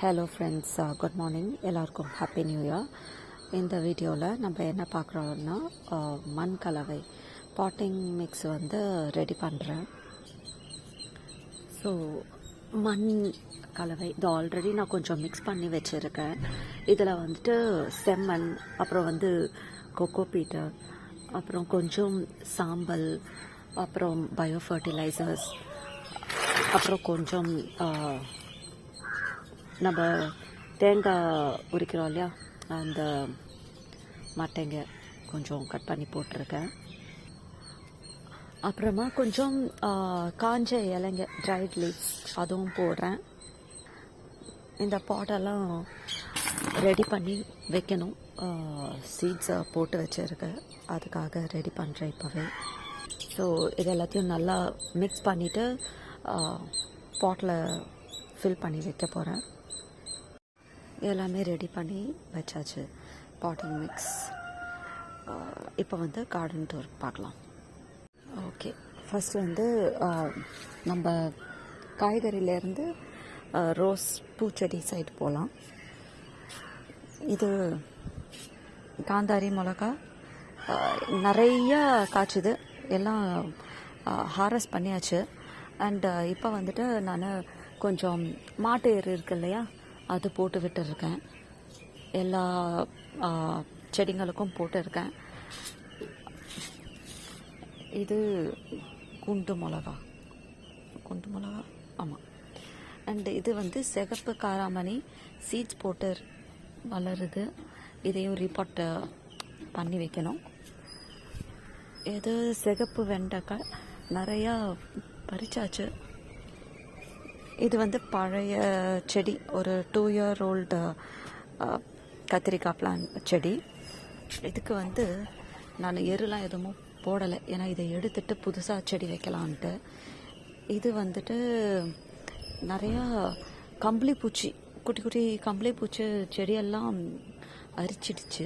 Hello friends good morning எல்லாருக்கும் happy new year இந்த வீடியோவில் நம்ம என்ன பார்க்குறோன்னா uh, மண் கலவை பாட்டிங் மிக்ஸ் வந்து ரெடி பண்ணுறேன் ஸோ மண் கலவை இது ஆல்ரெடி நான் கொஞ்சம் மிக்ஸ் பண்ணி வச்சுருக்கேன். இதில் வந்துட்டு செம்மண் அப்புறம் வந்து கொக்கோ பீட்டர் அப்புறம் கொஞ்சம் சாம்பல் அப்புறம் பயோ ஃபர்டிலைசர்ஸ் அப்புறம் கொஞ்சம் uh, நம்ம தேங்காய் உரிக்கிறோம் இல்லையா? அந்த மட்டைங்க கொஞ்சம் கட் பண்ணி போட்டிருக்கேன். அப்புறமா கொஞ்சம் காஞ்ச இலைங்க ட்ரைட் லீவ்ஸ் அதுவும் போடுறேன். இந்த பாட்டெல்லாம் ரெடி பண்ணி வைக்கணும். சீட்ஸை போட்டு வச்சுருக்கேன். அதுக்காக ரெடி பண்ணுறேன் இப்போவே. ஸோ இது எல்லாத்தையும் நல்லா மிக்ஸ் பண்ணிவிட்டு பாட்டில் ஃபில் பண்ணி வைக்க போகிறேன் எல்லாமே ரெடி பண்ணி வச்சாச்சு. பாட்டிங் மிக்ஸ் இப்போ வந்து கார்டன் டூர் பார்க்கலாம். ஓகே ஃபர்ஸ்ட் வந்து நம்ம காய்கறியிலேருந்து ரோஸ் பூச்செடி சைடு போகலாம் இது காந்தாரி மிளகா நிறையா நிறைய காய்ச்சுது. எல்லாம் ஹாரஸ்ட் பண்ணியாச்சு. அண்ட் இப்போ வந்துட்டு நான் கொஞ்சம் மாட்டு எரு இருக்கு இல்லையா அது போட்டு விட்டுருக்கேன். எல்லா செடிங்களுக்கும் போட்டிருக்கேன். இது குண்டு மிளகா. குண்டு மிளகா? ஆமாம் அண்ட் இது வந்து சிகப்பு காராமணி சீட்ஸ் போட்டு வளருது. இதையும் ரீபாட் பண்ணி வைக்கணும். இது சிகப்பு வெண்டைக்காய். நிறையா பறிச்சாச்சு. இது வந்து பழைய செடி ஒரு டூ இயர் ஓல்டு கத்திரிக்காய் பிளான் செடி. இதுக்கு வந்து நான் எருலாம் எதுவும் போடலை. ஏன்னா இதை எடுத்துட்டு புதுசாக செடி வைக்கலான்ட்டு. இது வந்துட்டு நிறையா கம்பளி பூச்சி குட்டி குட்டி கம்பளி பூச்சி செடியெல்லாம் அரிச்சிடுச்சு.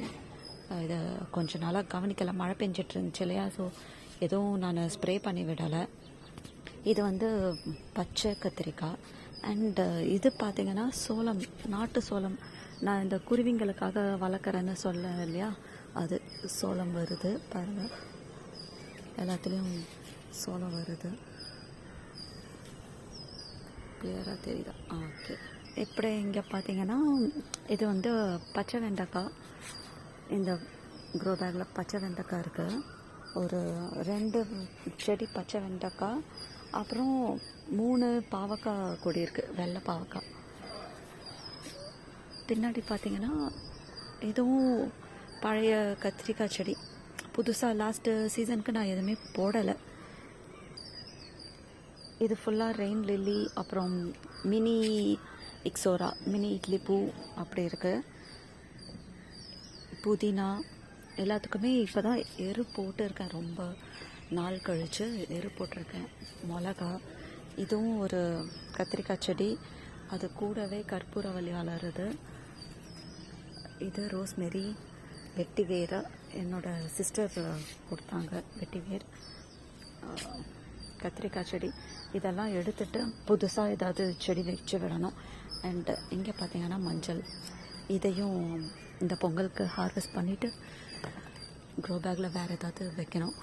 இதை கொஞ்ச நாளாக கவனிக்கலை. மழை பெஞ்சிட்டு இருந்துச்சு இல்லையா? ஸோ எதுவும் நான் ஸ்ப்ரே பண்ணி விடலை. இது வந்து பச்சை கத்திரிக்காய். அண்ட் uh, இது பார்த்திங்கன்னா சோளம் நாட்டு சோளம். நான் இந்த குருவிங்களுக்காக வளர்க்குறேன்னு சொல்ல இல்லையா? அது சோளம் வருது பாருங்கள் எல்லாத்துலேயும் சோளம் வருது. கிளியராக தெரியுதா? ஓகே இப்படி இங்கே பார்த்தீங்கன்னா இது வந்து பச்சை வெண்டைக்காய். இந்த க்ரோ பேக்கில் பச்சை வெண்டைக்காய் இருக்குது ஒரு ரெண்டு செடி பச்சை வெண்டைக்காய். அப்புறம் மூணு பாவக்காய் கொடி இருக்குது வெள்ளை பாவக்காய் பின்னாடி பார்த்தீங்கன்னா இதுவும் பழைய கத்திரிக்காய் செடி. புதுசாக லாஸ்ட்டு சீசனுக்கு நான் எதுவுமே போடலை. இது ஃபுல்லாக ரெயின் லில்லி அப்புறம் மினி இக்ஸோரா மினி இட்லி பூ அப்படி இருக்குது புதினா எல்லாத்துக்குமே இப்போ தான் எரு போட்டு இருக்கேன் ரொம்ப. நாள் கழித்து எரு போட்டிருக்கேன். மிளகா. இதுவும் ஒரு கத்திரிக்காய் செடி. அது கூடவே கற்பூரவள்ளி வளருது. இது ரோஸ்மெரி வெட்டி வேர் என்னோட சிஸ்டர் கொடுத்தாங்க. வெட்டிவேர். கத்திரிக்காய் செடி. இதெல்லாம் எடுத்துட்டு புதுசாக ஏதாவது செடி வச்சு விடணும். அண்ட் இங்கே பார்த்தீங்கன்னா மஞ்சள். இதையும் இந்த பொங்கலுக்கு ஹார்வெஸ்ட் பண்ணிவிட்டு க்ரோ பேக்கில் வேறு ஏதாவது வைக்கணும்.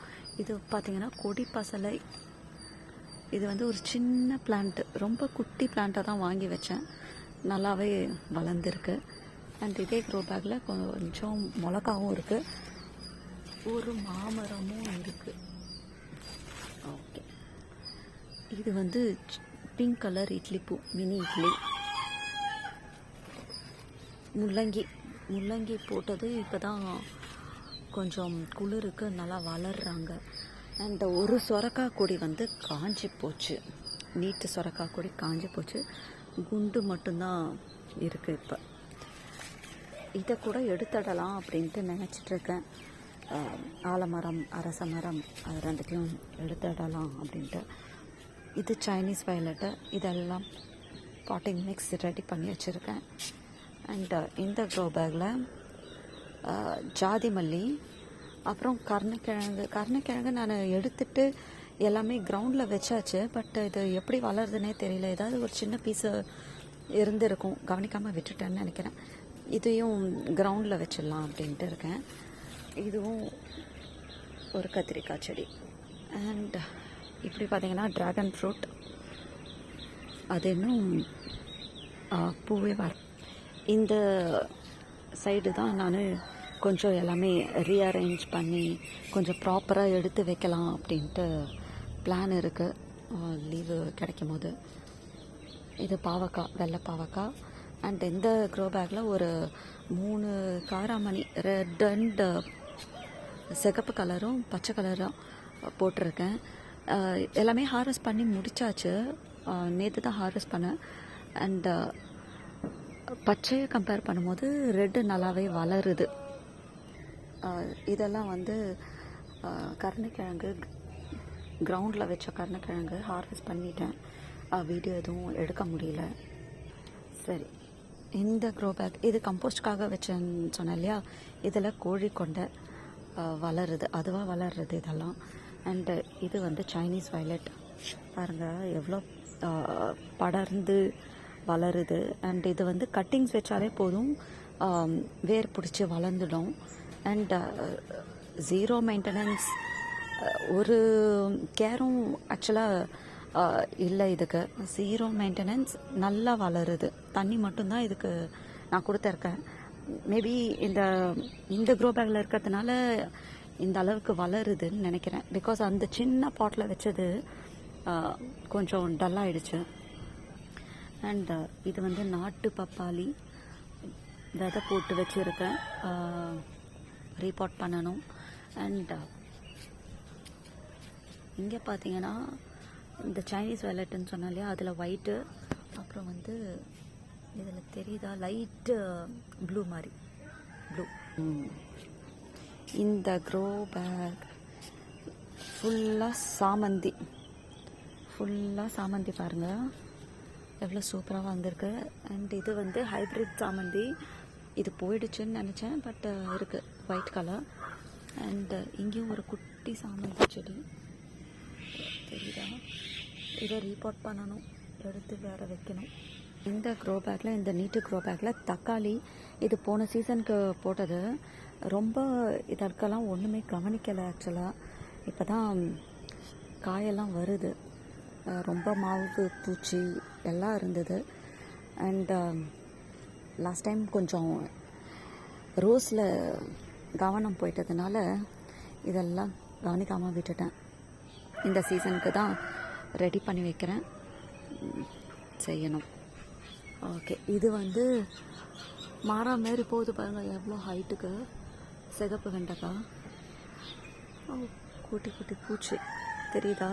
இது பார்த்தீங்கன்னா கொடி பசலை. இது வந்து ஒரு சின்ன பிளான்ட்டு ரொம்ப குட்டி பிளான்ட்டாக தான் வாங்கி வச்சேன். நல்லாவே வளர்ந்துருக்கு. அண்ட் இதே க்ரோ பேக்கில் கொஞ்சம் மிளகாவும் இருக்குது ஒரு மாமரமும் இருக்குது ஓகே இது வந்து பிங்க் கலர் இட்லி பூ மினி இட்லி. முள்ளங்கி. முள்ளங்கி போட்டது இப்போ தான் கொஞ்சம் குளிருக்கு நல்லா வளர்றாங்க. அண்ட் ஒரு சொரக்காய் கொடி வந்து காஞ்சி போச்சு. நீட்டு சொரக்காய் கொடி காஞ்சி போச்சு. குண்டு மட்டும்தான் இருக்குது இப்போ. இதை கூட எடுத்துடலாம் அப்படின்ட்டு நினச்சிட்ருக்கேன் ஆலமரம் அரச மரம் அது ரெண்டுத்தையும் எடுத்துடலாம் அப்படின்ட்டு. இது சைனீஸ் வயலட்டு இதெல்லாம் பாட்டிங் மிக்ஸ் ரெடி பண்ணி வச்சுருக்கேன். அண்ட் இந்த க்ரோ பேக்கில் ஜாதி மல்லி அப்புறம் கருணக்கிழங்கு. கருணக்கிழங்கு நான் எடுத்துட்டு எல்லாமே கிரவுண்டில் வச்சாச்சு. பட் இது எப்படி வளருதுன்னே தெரியல. ஏதாவது ஒரு சின்ன பீஸு இருந்திருக்கும். கவனிக்காமல் விட்டுட்டேன்னு நினைக்கிறேன். இதையும் கிரவுண்டில் வச்சிடலாம் அப்படின்ட்டு இருக்கேன். இதுவும் ஒரு கத்திரிக்காய் செடி. அண்ட் இப்படி பார்த்தீங்கன்னா ட்ராகன் ஃப்ரூட் அது இன்னும் பூவே வர இந்த சைடு தான் நான் கொஞ்சம் எல்லாமே ரீஅரேஞ்ச் பண்ணி கொஞ்சம் ப்ராப்பராக எடுத்து வைக்கலாம் அப்படின்ட்டு பிளான் இருக்குது லீவு கிடைக்கும் போது இது பாவக்காய் வெள்ளை பாவக்காய். அண்ட் இந்த க்ரோ பேக்கில் ஒரு மூணு காராமணி ரெட் அண்ட் சிகப்பு கலரும் பச்சை கலரும் போட்டிருக்கேன். எல்லாமே ஹார்வெஸ்ட் பண்ணி முடிச்சாச்சு. நேற்று தான் ஹார்வெஸ்ட் பண்ணேன். அண்ட் பச்சையை கம்பேர் பண்ணும்போது ரெட்டு நல்லாவே வளருது. இதெல்லாம் வந்து கருணக்கிழங்கு கருணைக்கிழங்கு கிரவுண்டில் வச்ச கருணைக்கிழங்கு ஹார்வெஸ்ட் பண்ணிட்டேன். வீடியோ எதுவும் எடுக்க முடியல. சரி. இந்த க்ரோ பேக் இது கம்போஸ்ட்காக வச்சேன்னு சொன்னேன் இல்லையா? இதில் கோழி கொண்டை வளருது. அதுவாக வளருது இதெல்லாம். அண்டு இது வந்து சைனீஸ் வயலட் பாருங்கள் எவ்வளோ படர்ந்து வளருது. அண்ட் இது வந்து கட்டிங்ஸ் வச்சாலே போதும் வேர் பிடிச்சி வளர்ந்துடும். அண்ட் ஜீரோ மெயின்டெனன்ஸ் ஒரு கேரும் ஆக்சுவலாக இல்லை இதுக்கு. ஜீரோ மெயின்டெனன்ஸ் நல்லா வளருது. தண்ணி மட்டும்தான் இதுக்கு நான் கொடுத்துருக்கேன். மேபி இந்த இந்த க்ரோ பேக்கில் இருக்கிறதுனால இந்த அளவுக்கு வளருதுன்னு நினைக்கிறேன். பிகாஸ் அந்த சின்ன பாட்டில் வச்சது கொஞ்சம் டல்லாகிடுச்சு அண்ட் இது வந்து நாட்டு பப்பாளி. விதை போட்டு வச்சுருக்கேன். ரீபாட் பண்ணணும். அண்ட் இங்கே பார்த்தீங்கன்னா இந்த சைனீஸ் வெலட்டுன்னு சொன்னா இல்லையா அதில் ஒயிட்டு அப்புறம் வந்து இதில் தெரியுதா? லைட்டு ப்ளூ மாதிரி. ப்ளூ இந்த க்ரோ பேக் ஃபுல்லாக சாமந்தி. ஃபுல்லாக சாமந்தி பாருங்கள் எவ்வளோ சூப்பராக வந்திருக்கு. அண்ட் இது வந்து ஹைப்ரிட் சாமந்தி. இது போயிடுச்சுன்னு நினச்சேன் பட் uh, இருக்குது ஒயிட் கலர் அண்டு uh, இங்கேயும் ஒரு குட்டி சாமந்தி செடி. தெரியுதா? இதை ரீபாட் பண்ணணும். எடுத்து வேறு வைக்கணும். இந்த க்ரோ பேக்கில் இந்த நீட்டு க்ரோ பேக்கில் தக்காளி இது போன சீசனுக்கு போட்டது. ரொம்ப இதற்கெல்லாம் ஒன்றுமே கவனிக்கலை ஆக்சுவலாக இப்போ தான் காயெல்லாம் வருது. ரொம்ப மாவு பூச்சி எல்லாம் இருந்தது. அண்ட் லாஸ்ட் டைம் கொஞ்சம் ரோஸில் கவனம் போயிட்டதுனால இதெல்லாம் கவனிக்காமல் விட்டுட்டேன். இந்த சீசனுக்கு தான் ரெடி பண்ணி வைக்கிறேன். செய்யணும். ஓகே இது வந்து மாறா மாரி போகுது பாருங்கள் எவ்வளோ ஹைட்டுக்கு சிகப்பு வெண்டைக்காய் கூட்டி கூட்டி பூச்சி. தெரியுதா?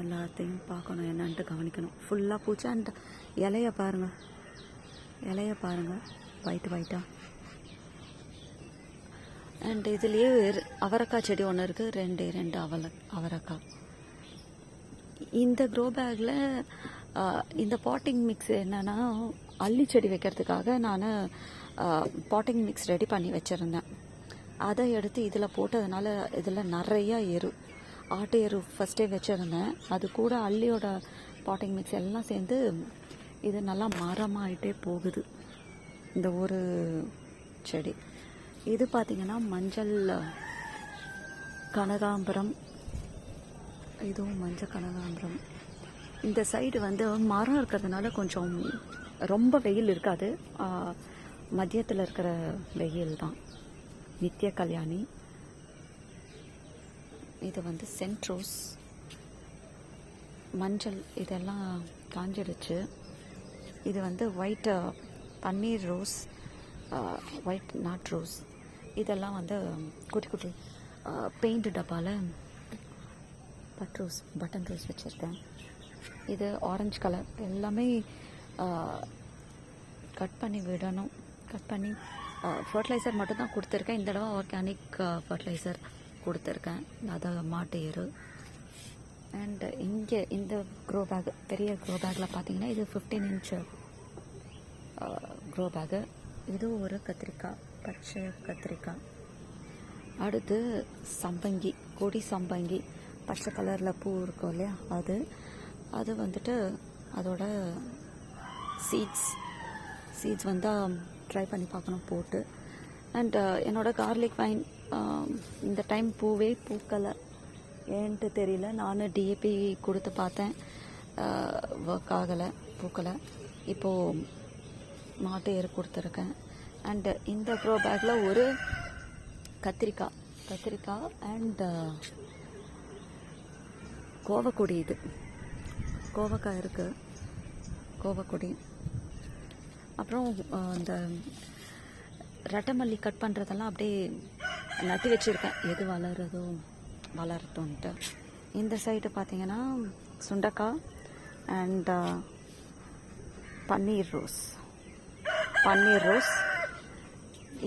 எல்லாத்தையும் பார்க்கணும் என்னன்ட்டு கவனிக்கணும். ஃபுல்லாக பூச்சி அண்ட் இலைய பாருங்கள் இலைய பாருங்கள் ஒயிட் ஒயிட்டாக அண்ட் இதுலேயே அவரக்காய் அவரைக்காய் செடி ஒன்று இருக்குது ரெண்டு ரெண்டு அவல அவரைக்காய். இந்த க்ரோ பேக்கில் இந்த பாட்டிங் மிக்ஸ் என்னென்னா அள்ளி செடி வைக்கிறதுக்காக நான் பாட்டிங் மிக்ஸ் ரெடி பண்ணி வச்சுருந்தேன். அதை எடுத்து இதில் போட்டதுனால இதில் நிறையா எரு. ஆட்டு எரு ஃபஸ்ட்டே வச்சுருந்தேன். அது கூட அள்ளியோட பாட்டிங் மிக்ஸ் எல்லாம் சேர்ந்து இது நல்லா மரமாயிட்டே போகுது. இந்த ஒரு செடி. இது பார்த்திங்கன்னா மஞ்சள் கனகாம்பரம். இதுவும் மஞ்சள் கனகாம்பரம். இந்த சைடு வந்து மரம் இருக்கிறதுனால கொஞ்சம் ரொம்ப வெயில் இருக்காது. மதியத்தில் இருக்கிற வெயில் தான் நித்திய கல்யாணி. இது வந்து சென்ட் ரோஸ் மஞ்சள் இதெல்லாம் காஞ்சிடுச்சு. இது வந்து ஒயிட் பன்னீர் ரோஸ் ஒயிட் நாட் ரோஸ். இதெல்லாம் வந்து குட்டி குட்டி பெயிண்ட் டப்பாவில் பட் ரோஸ் பட்டன் ரோஸ் வச்சுருக்கேன். இது ஆரஞ்சு கலர் எல்லாமே கட் பண்ணி விடணும். கட் பண்ணி ஃபர்டிலைசர் மட்டும்தான் கொடுத்துருக்கேன். இந்த தடவை ஆர்கானிக் ஃபர்டிலைசர் கொடுத்துருக்கேன். அது மாட்டு எரு. அண்ட் இங்கே இந்த க்ரோ பேக் பெரிய க்ரோ பேக்கில் பார்த்தீங்கன்னா இது ஃபிஃப்டீன் இன்ச்சு க்ரோ பேக்கு இது ஒரு கத்திரிக்காய் பச்சை கத்திரிக்காய். அடுத்து சம்பங்கி கொடி சம்பங்கி பச்சை கலரில் பூ இருக்கும் இல்லையா அது. அது வந்துட்டு அதோட சீட்ஸ் சீட்ஸ் வந்து ட்ரை பண்ணி பார்க்கணும் போட்டு. அண்ட் என்னோட கார்லிக் வைன் இந்த டைம் பூவே பூக்கலை ஏன்ட்டு தெரியல நான் டிஏபி கொடுத்து பார்த்தேன். ஒர்க் ஆகலை பூக்கலை. இப்போது மாட்டு ஏறு கொடுத்துருக்கேன். அண்டு இந்த ப்ரோ பேக்கில் ஒரு கத்திரிக்காய் கத்திரிக்காய் அண்ட் கோவக்கொடி இது. கோவக்காய் இருக்குது கோவக்கொடி. அப்புறம் இந்த ரெட்டமல்லி கட் பண்ணுறதெல்லாம் அப்படியே நட்டு வச்சுருக்கேன். எது வளருதோ வளரட்டும்ன்ட்டு இந்த சைடு பார்த்தீங்கன்னா சுண்டக்காய் அண்ட் uh, பன்னீர் ரோஸ். பன்னீர் ரோஸ்.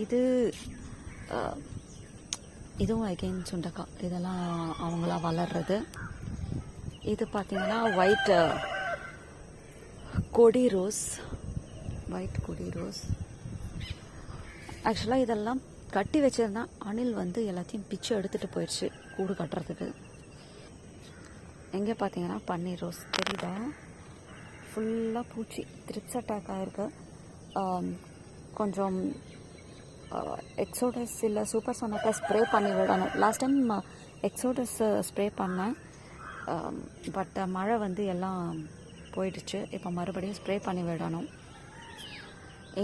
இது இதுவும் அகைன் சுண்டக்காய். இதெல்லாம் அவங்களா வளர்றது. இது பார்த்தீங்கன்னா ஒயிட் கொடி ரோஸ். ஒயிட் கொடி ரோஸ். ஆக்சுவலாக இதெல்லாம் கட்டி வச்சிருந்தா அணில் வந்து எல்லாத்தையும் பிச்சு எடுத்துகிட்டு போயிடுச்சு கூடு கட்டுறதுக்கு. எங்கே பார்த்தீங்கன்னா பன்னீர் ரோஸ் தெரியுதா? ஃபுல்லாக பூச்சி த்ரிப்ஸ் அட்டாக் ஆகிருக்கு கொஞ்சம் எக்ஸோடஸ் இல்லை சூப்பர் சொன்னாக்கா ஸ்ப்ரே பண்ணி விடணும். லாஸ்ட் டைம் எக்ஸோடஸ் ஸ்ப்ரே பண்ணேன். பட் மழை வந்து எல்லாம் போயிடுச்சு. இப்போ மறுபடியும் ஸ்ப்ரே பண்ணி விடணும்.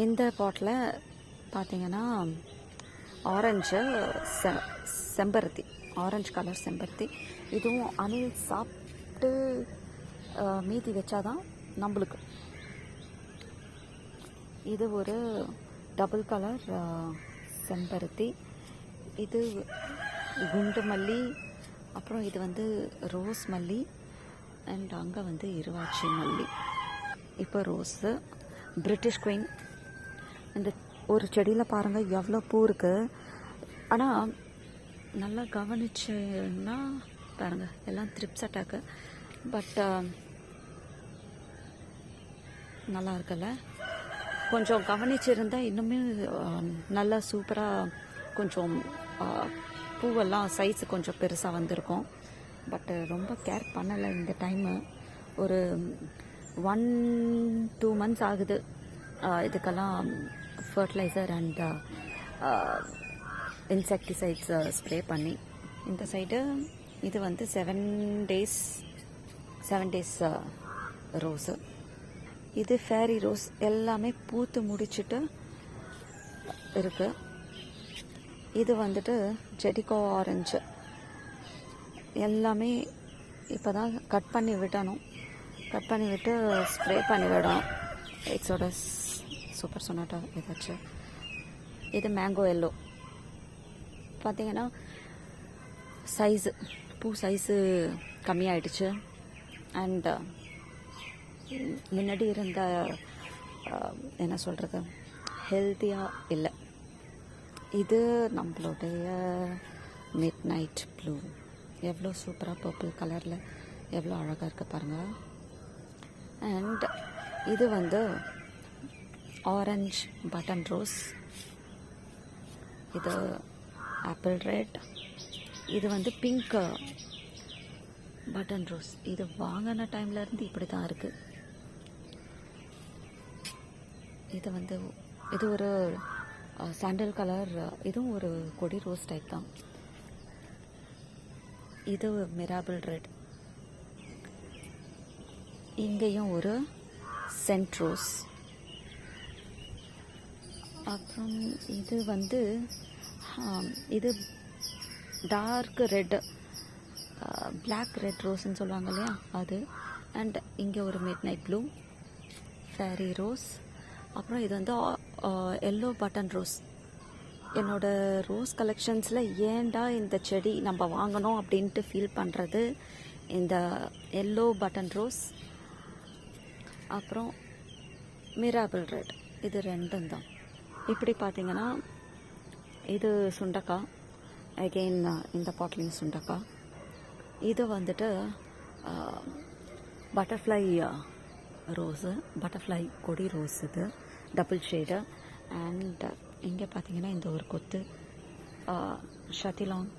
இந்த பாட்டில் பார்த்தீங்கன்னா ஆரஞ்சு செ செம்பருத்தி. ஆரஞ்சு கலர் செம்பருத்தி. இதுவும் அணில் சாப்பிட்டு மீதி வச்சாதான் நம்மளுக்கு. இது ஒரு டபுள் கலர் செம்பருத்தி. இது குண்டு மல்லி அப்புறம் இது வந்து ரோஸ் மல்லி அண்ட் அங்கே வந்து இருவாச்சி மல்லி. இப்போ ரோஸு பிரிட்டிஷ் குயின் இந்த ஒரு செடியில் பாருங்கள் எவ்வளோ பூ இருக்குது ஆனால் நல்லா கவனிச்சுன்னா பாருங்கள் எல்லாம் த்ரிப்ஸ் அட்டாக்கு பட் நல்லா இருக்குல்ல கொஞ்சம் கவனிச்சிருந்தால் இன்னுமே நல்லா சூப்பராக கொஞ்சம் பூவெல்லாம் சைஸ் கொஞ்சம் பெருசாக வந்திருக்கும். பட்டு ரொம்ப கேர் பண்ணலை இந்த டைமு ஒரு ஒன் டூ மந்த்ஸ் ஆகுது. இதுக்கெல்லாம் ஃபர்டிலைசர் அண்ட் இன்செக்டிசைட்ஸ் ஸ்ப்ரே பண்ணி இந்த சைடு இது வந்து seven days seven days rose இது ஃபேரி ரோஸ் எல்லாமே பூத்து முடிச்சிட்டு இருக்குது இது வந்துட்டு ஜெடிகோ ஆரஞ்சு எல்லாமே இப்போ தான் கட் பண்ணி விடணும். கட் பண்ணி விட்டு ஸ்ப்ரே பண்ணி விடணும். எக்ஸோடஸ் சூப்பர் சொனாட்டா ஏதாச்சும் இது மேங்கோ எல்லோ பார்த்தீங்கன்னா சைஸு பூ சைஸு கம்மியாயிடுச்சு அண்ட் முன்னாடி இருந்த என்ன சொல்கிறது ஹெல்த்தியாக இல்லை இது நம்மளுடைய மிட் நைட் ப்ளூ எவ்வளோ சூப்பராக பர்பிள் கலரில் எவ்வளோ அழகாக இருக்குது பாருங்கள் அண்ட் இது வந்து ஆரஞ்ச் பட்டன் ரோஸ் இது ஆப்பிள் ரெட் இது வந்து பிங்க் பட்டன் ரோஸ் இது வாங்கின டைம்லேருந்து இப்படி தான் இருக்குது இது வந்து இது ஒரு uh, சாண்டல் கலர் uh, இதுவும் ஒரு கொடி ரோஸ் டைப் தான். இது மிராபிள் ரெட் இங்கேயும் ஒரு சென்ட் ரோஸ் அப்புறம் இது வந்து இது டார்க் ரெட் பிளாக் ரெட் ரோஸ்ன்னு சொல்லுவாங்க இல்லையா? அது. அண்ட் இங்கே ஒரு midnight blue fairy rose அப்புறம் இது வந்து எல்லோ பட்டன் ரோஸ் என்னோட ரோஸ் கலெக்ஷன்ஸில் ஏன்டா இந்த செடி நம்ம வாங்கணும் அப்படின்ட்டு ஃபீல் பண்ணுறது இந்த எல்லோ பட்டன் ரோஸ் அப்புறம் மிராபிள் ரெட் இது ரெண்டும் தான். இப்படி பார்த்தீங்கன்னா இது சுண்டக்காய் அகெயின் இந்த பாட்லிங் சுண்டக்காய் இது வந்துட்டு பட்டர்ஃப்ளை ரோஸு பட்டர்ஃப்ளை கொடி ரோஸ் இது டபுள் ஷேடு அண்ட் இங்கே பார்த்தீங்கன்னா இந்த ஒரு கொத்து ஷத்திலாங்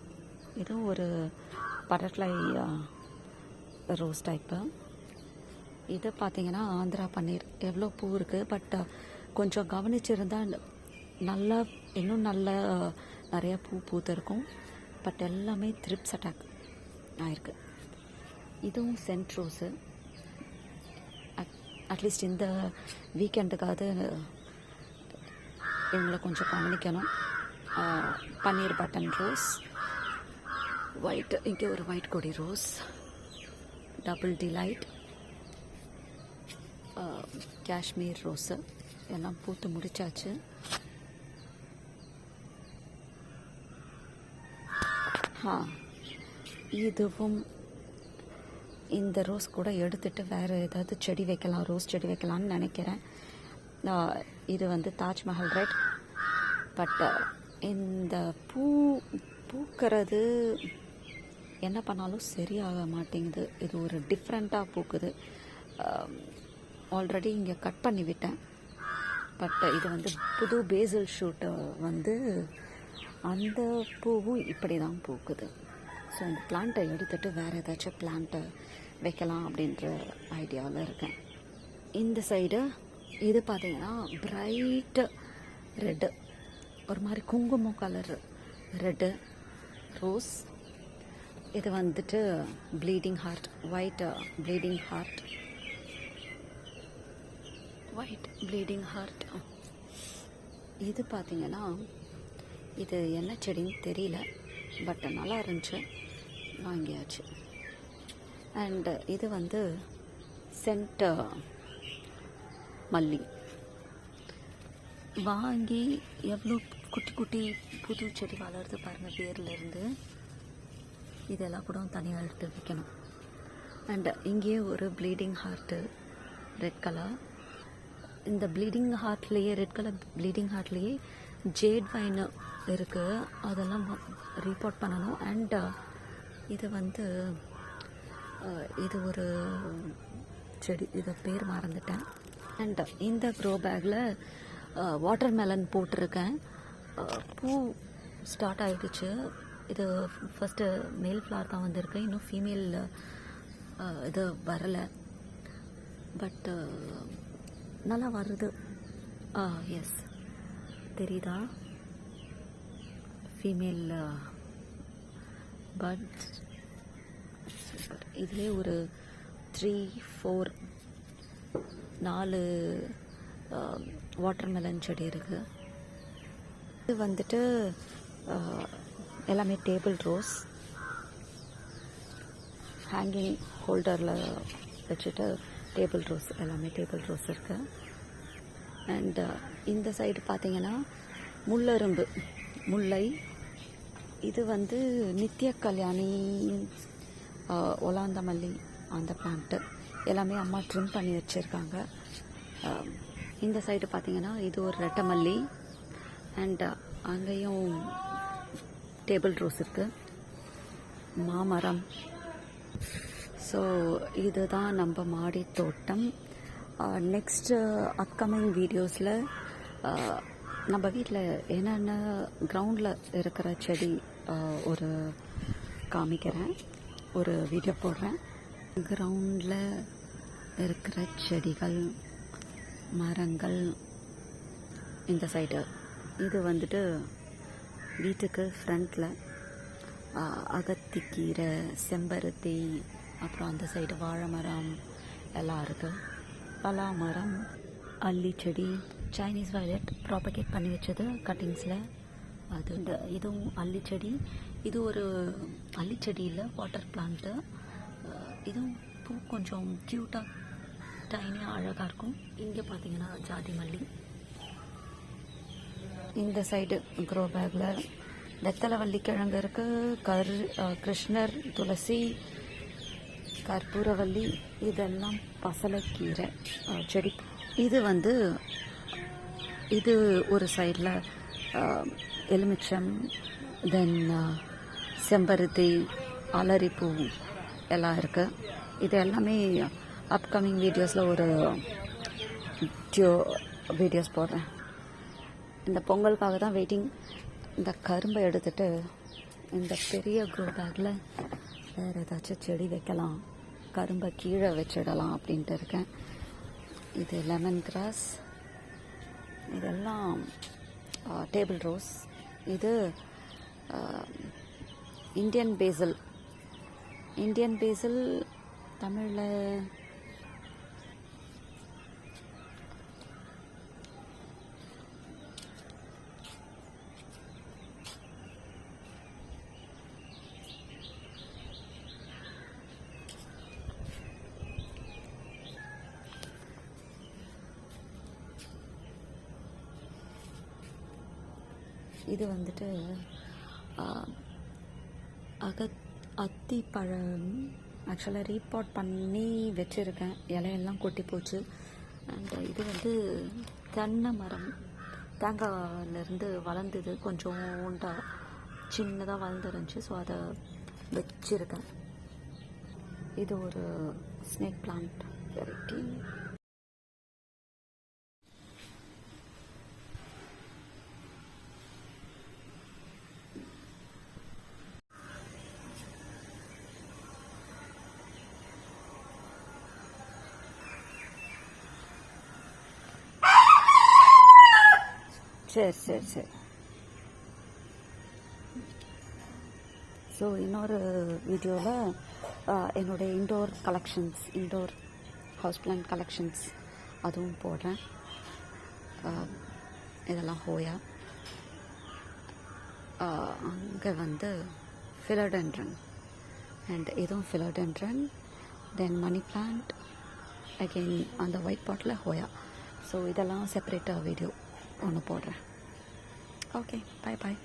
இதுவும் ஒரு பட்டர்ஃப்ளை ரோஸ் டைப்பு இது பார்த்தீங்கன்னா ஆந்திரா பன்னீர். எவ்வளோ பூ இருக்குது பட் கொஞ்சம் கவனிச்சிருந்தால் நல்லா இன்னும் நல்ல நிறையா பூ பூத்திருக்கும். பட் எல்லாமே த்ரிப்ஸ் அட்டாக் ஆயிருக்கு. இதுவும் சென்ட் ரோஸு அட்லீஸ்ட் இந்த வீக்கெண்டுக்காவது இவங்களை கொஞ்சம் கவனிக்கணும். பன்னீர் பட்டன் ரோஸ் ஒயிட் இங்கே ஒரு ஒயிட் கொடி rose double delight Kashmir rose எல்லாம் பூத்து முடிச்சாச்சு. ஆ. இதுவும் இந்த ரோஸ் கூட எடுத்துட்டு வேறு ஏதாவது செடி வைக்கலாம் ரோஸ் செடி வைக்கலாம்னு நினைக்கிறேன். இது வந்து தாஜ்மஹல் ரெட் பட் இந்த பூ பூக்கிறது என்ன பண்ணாலும் சரியாக மாட்டேங்குது. இது ஒரு டிஃப்ரெண்ட்டாக பூக்குது. ஆல்ரெடி இங்கே கட் பண்ணிவிட்டேன் பட் இது வந்து புது பேசல் ஷூட்டை வந்து அந்த பூவும் இப்படி தான் பூக்குது. ஸோ இந்த பிளான்ட்டை எடுத்துகிட்டு வேறு ஏதாச்சும் பிளான்ட்டை வைக்கலாம் அப்படின்ற ஐடியாவில் இருக்கேன். இந்த சைடு இது பார்த்தீங்கன்னா பிரைட்டு ரெட்டு ஒரு மாதிரி குங்குமம் கலர் ரெட்டு ரோஸ் இது வந்துட்டு bleeding heart white bleeding heart white bleeding heart இது பார்த்தீங்கன்னா இது என்ன செடின்னு தெரியல பட் நல்லா இருந்துச்சு. வாங்கியாச்சு. அண்டு இது வந்து சென்ட் மல்லி. வாங்கி எவ்வளோ குட்டி குட்டி புது செடி வளருது பாருங்கள் வேர்லேருந்து. இதெல்லாம் கூட தனியாக எடுத்து வைக்கணும். அண்ட் இங்கேயே ஒரு ப்ளீடிங் ஹார்ட்டு ரெட் கலர் இந்த ப்ளீடிங் ஹார்ட்லேயே ரெட் கலர் ப்ளீடிங் ஹார்ட்லேயே ஜேட் வைன் இருக்குது அதெல்லாம் ரிப்போர்ட் பண்ணணும். அண்ட் uh, இது வந்து இது ஒரு செடி இது பேர் மறந்துட்டேன். அண்ட் uh, இந்த க்ரோ பேக்கில் வாட்டர் மெலன் போட்டிருக்கேன். பூ ஸ்டார்ட் ஆகிடுச்சு இது ஃபஸ்ட்டு மேல் ஃப்ளார் தான் வந்திருக்கு. இன்னும் ஃபீமேல் இது வரலை. பட்டு நல்லா வருது. ஆ எஸ் தெரியுதா? ஃபீமேல் பேர்ட்ஸ் இதிலே ஒரு த்ரீ ஃபோர் நாலு uh, வாட்டர்மெலன் செடி இருக்குது இது வந்துட்டு uh, எல்லாமே டேபிள் ரோஸ் ஹேங்கிங் ஹோல்டரில் வச்சுட்டு டேபிள் ரோஸ் எல்லாமே டேபிள் ரோஸ் இருக்கு. அண்ட் uh, இந்த சைடு பார்த்தீங்கன்னா முள்ளரும்பு முல்லை இது வந்து நித்திய கல்யாணி ஒலாந்தமல்லி அந்த பிளான்ட்டு எல்லாமே அம்மா ட்ரிம் பண்ணி வச்சுருக்காங்க. இந்த சைடு பார்த்தீங்கன்னா இது ஒரு ரெட்டமல்லி அண்ட் அங்கேயும் டேபிள் ரோஸ் இருக்குது மாமரம். ஸோ இதுதான் நம்ம மாடி தோட்டம். நெக்ஸ்ட்டு அப்கமிங் வீடியோஸில் நம்ம வீட்டில் என்னென்ன கிரவுண்டில் இருக்கிற செடி ஒரு காமிக்கிறேன். ஒரு வீடியோ போடுறேன். கிரவுண்டில் இருக்கிற செடிகள் மரங்கள் இந்த சைடு இது வந்துட்டு வீட்டுக்கு ஃப்ரண்ட்டில் அகத்திக்கீரை செம்பருத்தி அப்புறம் அந்த சைடு வாழை மரம் எல்லாம் இருக்குது பலா மரம் அல்லி செடி சைனீஸ் வயலட் ப்ராபகேட் பண்ணி வச்சது கட்டிங்ஸில் அது இந்த இதுவும் அல்லிச்செடி. இது ஒரு அள்ளிச்செடியில் வாட்டர் பிளான்ட்டு இதுவும் பூ கொஞ்சம் க்யூட்டாக டைனியாக அழகாக இருக்கும். இங்கே பார்த்தீங்கன்னா ஜாதி மல்லி. இந்த சைடு க்ரோ பேக்கில் வெத்தலைவள்ளி கிழங்கு இருக்குது கரு கிருஷ்ணர் துளசி கற்பூரவல்லி இதெல்லாம் பசலைக்கீரை செடி. இது வந்து இது ஒரு சைடில் எலுமிச்சம் தென் செம்பருத்தி அலரிப்பூ எல்லாம் இருக்குது இது எல்லாமே அப்கமிங் வீடியோஸில் ஒரு டியோ வீடியோஸ் போடுறேன். இந்த பொங்கலுக்காக தான் வெயிட்டிங் இந்த கரும்பை எடுத்துட்டு இந்த பெரிய க்ரோ பேக்கில் வேறு ஏதாச்சும் செடி வைக்கலாம். கரும்பை கீழே வச்சிடலாம் அப்படின்ட்டு இருக்கேன். இது லெமன் கிராஸ் இதெல்லாம் டேபிள் ரோஸ் இது இந்தியன் பேசில். இந்தியன் பேசல் தமிழில் இது வந்துட்டு அகத் அத்தி பழம் ஆக்சுவலாக ரீபாட் பண்ணி வச்சுருக்கேன். இலையெல்லாம் கொட்டி போச்சு. அண்ட் இது வந்து தென்னை மரம். தேங்காயிலேருந்து வளர்ந்தது. கொஞ்சம் உண்டா சின்னதாக வளர்ந்துருந்துச்சு. ஸோ அதை வச்சுருக்கேன். இது ஒரு ஸ்னேக் பிளான்ட் வெரைட்டி சரி சரி சரி. ஸோ இன்னொரு வீடியோவில் என்னுடைய indoor collections indoor house plant collections அதுவும் போடுறேன். இதெல்லாம் ஹோயா. அங்கே வந்து ஃபிலோடென்ட்ரன் அண்ட் இதுவும் philodendron then money plant again அந்த ஒயிட் பாட்டில் ஹோயா. ஸோ இதெல்லாம் செப்பரேட்டாக வீடியோ ஒன்று போடுறேன் ஓகே பாய் பாய்